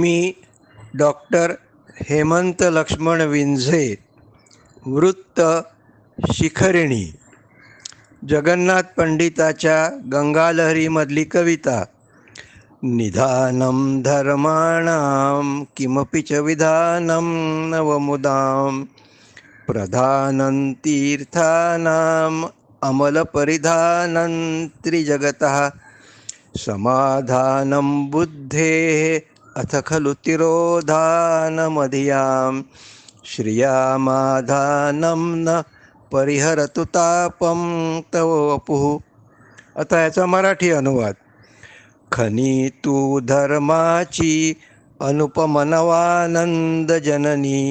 मी doctor Hemant Laxman Vinzhe वृत्त शिखरिणी जगन्नाथ पंडिताच्या गंगालहरीमधली कविता निधानं धर्माणां किमपि च विधानं नवमुदां प्रधानं तीर्थानाम् अमलपरिधानं त्रिजगतः समाधानं बुद्धेः अथ खलु तिरोधानमधियां श्रियामाधानं न परिहरतु तापं तव वपुः आता याचा मराठी अनुवाद। खनी तू धर्माची अनुपमनवानंद जननी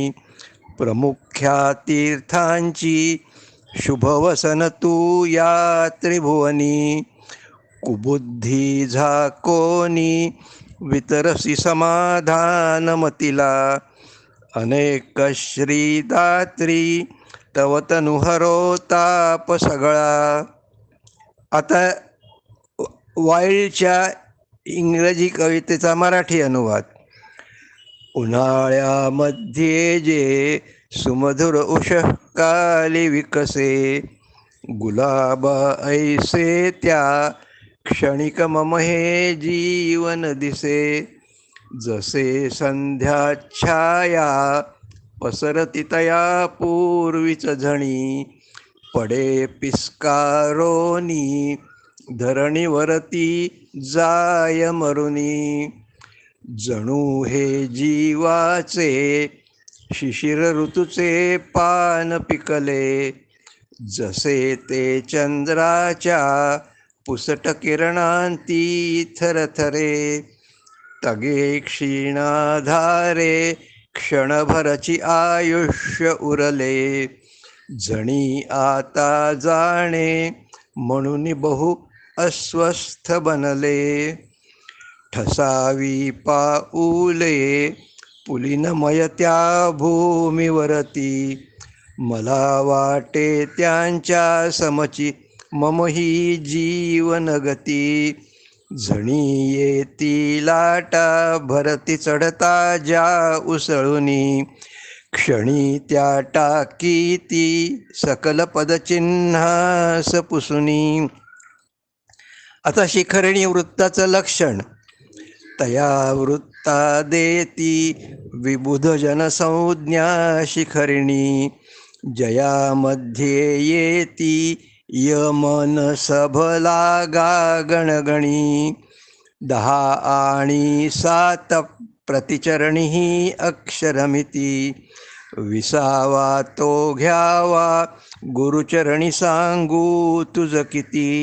प्रमुख्या तीर्थांची शुभवसन तू या त्रिभुवनी कुबुद्धी झाकोनी वितरसी समाधानमतिला। अनेक श्रीदात्री तव तनुहरो ताप सगळा। आता वाईल्डच्या इंग्रजी कवितेचा मराठी अनुवाद। उन्हाळ्यामध्ये जे सुमधुर उषकाली विकसे गुलाब ऐसे त्या क्षणिक मम हे जीवन दिसे जसे संध्या छाया पसरती तया पूर्वीच झणी पडे पिस्कारोनी धरणीवरती जाय मरुनी. जणू हे जीवाचे शिशिर ऋतूचे पान पिकले जसे ते चंद्राच्या पुसट किरणांती थरथरे तगे क्षीणाधारे क्षणभरची आयुष्य उरले. जणी आता जाणे म्हणून बहु अस्वस्थ बनले. ठसावी पाऊले पुलिनमय त्या भूमीवरती. मला वाटे त्यांच्या समची मम ही जीवनगती झणी येती लाटा भरती चढता ज्या उसळुनी. क्षणी त्या टाकीती सकल पदचिन्हास पुसुनी. आता शिखरणी वृत्ताचं लक्षण. तया वृत्ता देती विबुध जनसंज्ञा शिखरिणी. जयामध्ये येती यमन सभला गा गणगणी. दहा आणि सात प्रतिचरणी अक्षरमिती. विसावा तो घ्यावा. गुरुचरणी सांगू तुझ किती.